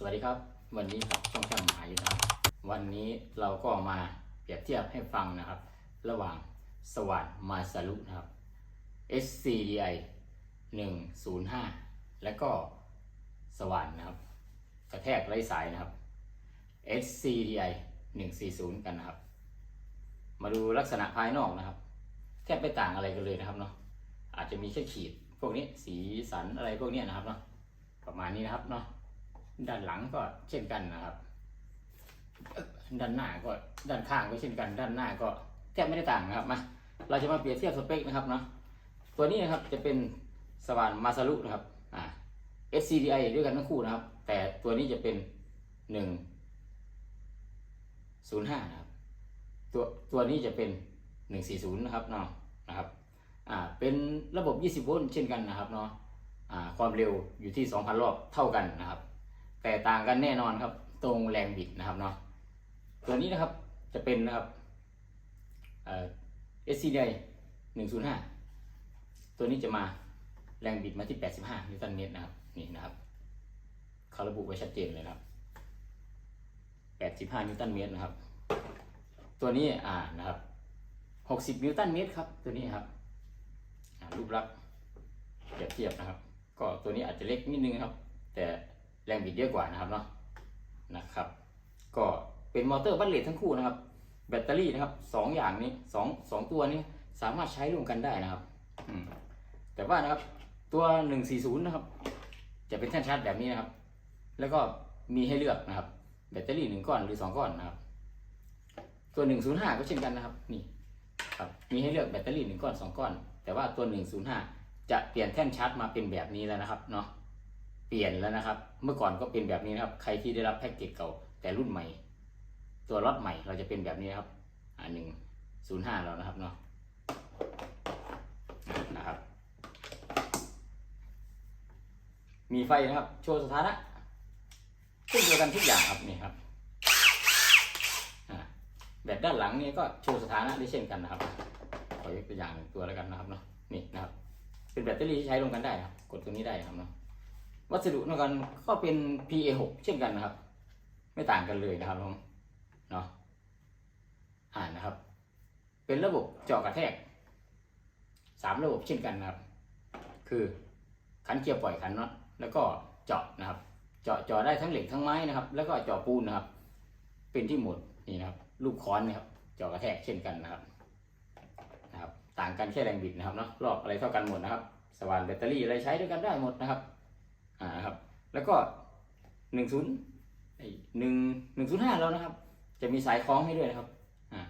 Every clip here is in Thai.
สวัสดีครับ วันนี้ครับช่องช่างหมหายุทธครับ วันนี้เราก็มาเปรียบเทียบให้ฟังนะครับ ระหว่างสว่านมาซารุนะครับ SCDI 105 และก็สว่านนะครับ กระแทกไร้สายนะครับ SCDI 140 กันนะครับ มาดูลักษณะภายนอกนะครับ แทบไม่ต่างอะไรกันเลยนะครับเนาะอาจจะมีแค่ขีดพวกนี้สีสันอะไรพวกนี้นะครับเนาะประมาณนี้นะครับเนาะ ด้านหลังก็เช่นกันนะครับ ด้านหน้าก็ด้านข้างก็เช่นกัน ด้านหน้าก็แทบไม่ได้ต่างนะครับมาเราจะมาเปรียบเทียบสเปคนะครับเนาะตัวนี้นะครับจะเป็นสว่านมาซารุนะครับอ่า SCDI ด้วยกันทั้งคู่นะครับ แต่ตัวนี้จะเป็นหนึ่งศูนย์ห้านะครับตัวตัวนี้จะเป็นหนึ่งสี่ศูนย์นะครับเนาะนะครับอ่าเป็นระบบ20โวลต์เช่นกันนะครับเนาะอ่าความเร็วอยู่ที่2,000รอบเท่ากันนะครับ แต่ต่างกันแน่นอนครับ ตรงแรงบิดนะครับเนาะตัวนี้นะครับจะเป็นนะครับเอ่อ SCDI 105ตัวนี้จะมาแรงบิดมาที่85นิวตันเมตรนะครับนี่นะครับเขาระบุไว้ชัดเจนเลยนะครับ85นิวตันเมตรนะครับ ตัวนี้อ่านะครับ60นิวตันเมตรครับ ตัวนี้ครับรูปลักษณ์เปรียบเทียบนะครับ ก็ตัวนี้อาจจะเล็กนิดนึงครับ แต่ แรงบิดเยอะกว่านะครับเนาะนะครับ ก็เป็นมอเตอร์บัตเลตทั้งคู่นะครับ แบตเตอรี่นะครับสองอย่างนี้สองสองตัวนี้สามารถใช้ร่วมกันได้นะครับอืมแต่ว่านะครับตัว 140 นะครับ จะเป็นแท่นชาร์จแบบนี้นะครับ แล้วก็มีให้เลือกนะครับ แบตเตอรี่หนึ่งก้อนหรือสองก้อนนะครับ ตัว 105 ก็เช่นกันนะครับ นี่ครับมีให้เลือกแบตเตอรี่หนึ่งก้อนสองก้อน แต่ว่าตัว 105 จะเปลี่ยนแท่นชาร์จมาเป็นแบบนี้แล้วนะครับเนาะ เปลี่ยนแล้วนะครับ เมื่อก่อนก็เป็นแบบนี้นะครับ ใครที่ได้รับแพ็กเกจเก่าแต่รุ่นใหม่ ตัวรถใหม่เราจะเป็นแบบนี้ครับอ่าหนึ่งศูนย์ห้าเรานะครับเนาะนะครับ มีไฟนะครับ โชว์สถานะเช่นเดียวกันทุกอย่างครับนี่ครับแบบด้านหลังนี่ก็โชว์สถานะได้เช่นกันนะครับขอยกตัวอย่างตัวแล้วกันนะครับเนาะนี่นะครับ เป็นแบตเตอรี่ที่ใช้ร่วมกันได้ครับ กดตรงนี้ได้ครับเนาะ วัสดุนอกกันก็เป็น PA6 เช่นกันนะครับ ไม่ต่างกันเลยนะครับผมเนาะอ่านนะครับ เป็นระบบเจาะกระแทกสามระบบเช่นกันนะครับ คือขันเกียร์ปล่อยขันน็อตแล้วก็เจาะนะครับ เจาะเจาะได้ทั้งเหล็กทั้งไม้นะครับ แล้วก็เจาะปูนนะครับ เป็นที่หมดนี่นะครับลูกค้อนนะครับ เจาะกระแทกเช่นกันนะครับนะครับ ต่างกันแค่แรงบิดนะครับเนาะรอบอะไรเท่ากันหมดนะครับ สว่านแบตเตอรี่อะไรใช้ด้วยกันได้หมดนะครับ อ่าครับ แล้วก็หนึ่งศูนย์หนึ่งหนึ่งศูนย์ห้าเรานะครับ จะมีสายคล้องให้ด้วยนะครับอ่า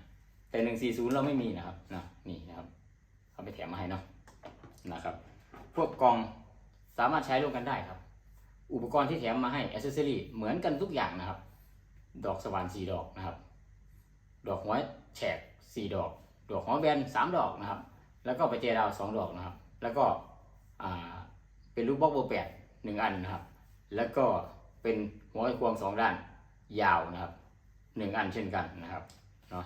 แต่หนึ่งสี่ศูนย์เราไม่มีนะครับนะนี่นะครับเขาไปแถมมาให้เนาะนะครับ พวกกล่องสามารถใช้ร่วมกันได้ครับ อุปกรณ์ที่แถมมาให้อ c เซสซอรี่เหมือนกันทุกอย่างนะครับ ดอกสว่านสี่ดอกนะครับ ดอกหัวแฉกสี่ดอก ดอกหัวแบนสามดอกนะครับ แล้วก็ไปเจดาวสองดอกนะครับ แล้วก็เป็นลูกบล็อกเบอร์แปด หนึ่งอันนะครับ แล้วก็เป็นหัวควงสองด้านยาวนะครับหนึ่งอันเช่นกันนะครับเนาะ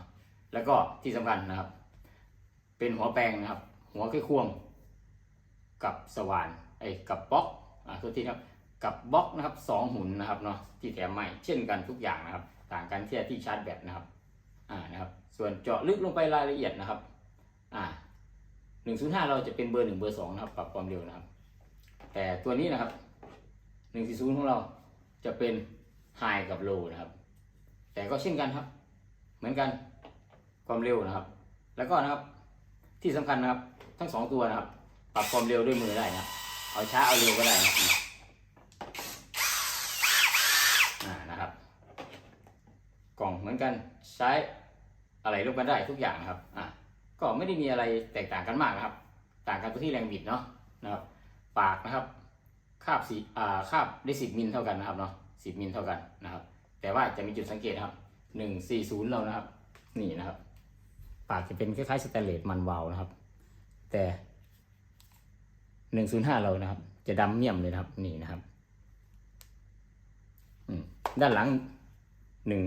แล้วก็ที่สำคัญนะครับ เป็นหัวแปรงนะครับ หัวไขควง กับสว่านไอ้กับบล็อกอ่าโทษทีครับกับบล็อกนะครับสองหุ่นนะครับเนาะที่แถมใหม่เช่นกันทุกอย่างนะครับ ต่างกันแค่ที่ชาร์จแบตนะครับอ่านะครับ ส่วนเจาะลึกลงไปรายละเอียดนะครับอ่าหนึ่งศูนย์ห้าเราจะเป็นเบอร์หนึ่งเบอร์สองนะครับปรับความเร็วนะครับ แต่ตัวนี้นะครับ140ของเราจะเป็นไฮกับโลนะครับ แต่ก็เช่นกันครับ เหมือนกันความเร็วนะครับ แล้วก็นะครับที่สำคัญนะครับ ทั้งสองตัวนะครับ ปรับความเร็วด้วยมือได้นะครับเอาช้าเอาเร็วก็ได้นะครับนะครับ กล่องเหมือนกันใช้อะไรร่วมกันได้ทุกอย่างนะครับอ่าก็ไม่ได้มีอะไรแตกต่างกันมากนะครับ ต่างกันตัวที่แรงบิดเนาะนะครับ ปากนะครับคาบสีอ่าคาบได้สิบมิลเท่ากันนะครับเนาะสิบมิลเท่ากันนะครับ แต่ว่าจะมีจุดสังเกตครับหนึ่งสี่ศูนย์เรานะครับ นี่นะครับ ปากจะเป็นคล้ายๆสแตนเลสมันวาวนะครับ แต่หนึ่งศูนย์ห้าเรานะครับ จะดำเมี่ยมเลยนะครับ นี่นะครับด้านหลังหนึ่ง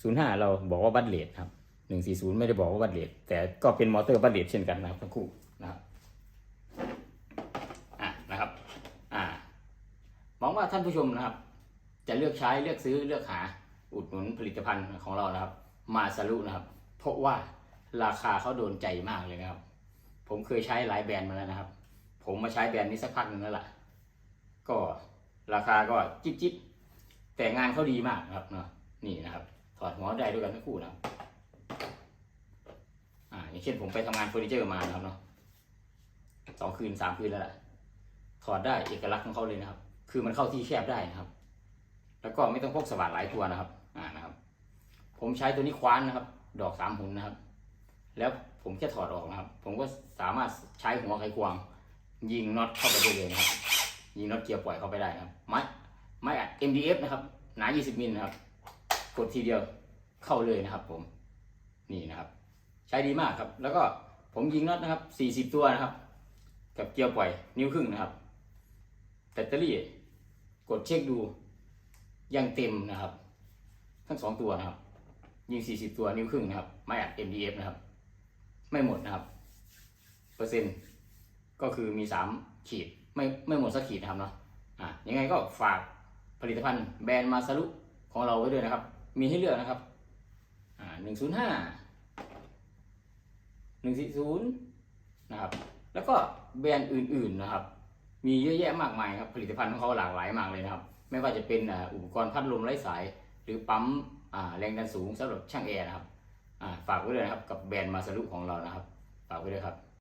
ศูนย์ห้าเราบอกว่าบัตเลสครับหนึ่งสี่ศูนย์ไม่ได้บอกว่าบัตเลสแต่ก็เป็นมอเตอร์บัตเลสเช่นกันนะครับทั้งคู่นะครับ อะนะครับ อ่า หวังว่าท่านผู้ชมนะครับ จะเลือกใช้เลือกซื้อเลือกหาอุดหนุนผลิตภัณฑ์ของเรานะครับ มาสรุนะครับ เพราะว่าราคาเขาโดนใจมากเลยนะครับ ผมเคยใช้หลายแบรนด์มาแล้วนะครับ ผมมาใช้แบรนด์นี้สักพักหนึ่งแล้วล่ะ ก็ราคาก็จิ๊บจิ๊บแต่งานเขาดีมากนะครับเนาะนี่นะครับ ถอดหัวได้ด้วยกันทั้งคู่นะครับอ่าอย่างเช่นผมไปทำงานเฟอร์นิเจอร์มานะครับเนาะสองคืนสามคืนแล้วล่ะถอดได้เอกลักษณ์ของเขาเลยนะครับ คือมันเข้าที่แคบได้นะครับ แล้วก็ไม่ต้องพกสว่านหลายตัวนะครับ อ่านะครับ ผมใช้ตัวนี้คว้านนะครับ ดอกสามหุนนะครับ แล้วผมแค่ถอดออกนะครับ ผมก็สามารถใช้หัวไขควง ยิงน็อตเข้าไปได้เลยนะครับ ยิงน็อตเกียร์ปล่อยเข้าไปได้นะครับไม้ไม้อัด MDF นะครับหนา 20มิลนะครับ กดทีเดียวเข้าเลยนะครับ ผมนี่นะครับ ใช้ดีมากครับ แล้วก็ผมยิงน็อตนะครับ 40 ตัวนะครับ กับเกียร์ปล่อยนิ้วครึ่งนะครับแบตเตอรี่ กดเช็คดูยังเต็มนะครับ ทั้งสองตัวนะครับ ยิง 40 ตัวนิ้วครึ่งนะครับ ไม้อัด MDF นะครับ ไม่หมดนะครับ เปอร์เซ็นต์ก็คือมี 3 ขีดไม่ไม่หมดสักขีดนะครับเนาะอะยังไงก็ฝากผลิตภัณฑ์แบรนด์มาซารุของเราไว้ด้วยนะครับ มีให้เลือกนะครับอ่าหนึ่งศูนย์ห้าหนึ่งสี่ศูนย์นะครับ แล้วก็แบรนด์อื่น ๆนะครับ มีเยอะแยะมากมายครับผลิตภัณฑ์ของเขาหลากหลายมากเลยนะครับ ไม่ว่าจะเป็นอุปกรณ์พัดลมไร้สาย หรือปั๊มแรงดันสูงสำหรับช่างแอร์นะครับฝากไว้เลยนะครับกับแบรนด์มาสรุของเรานะครับฝากไว้เลยครับ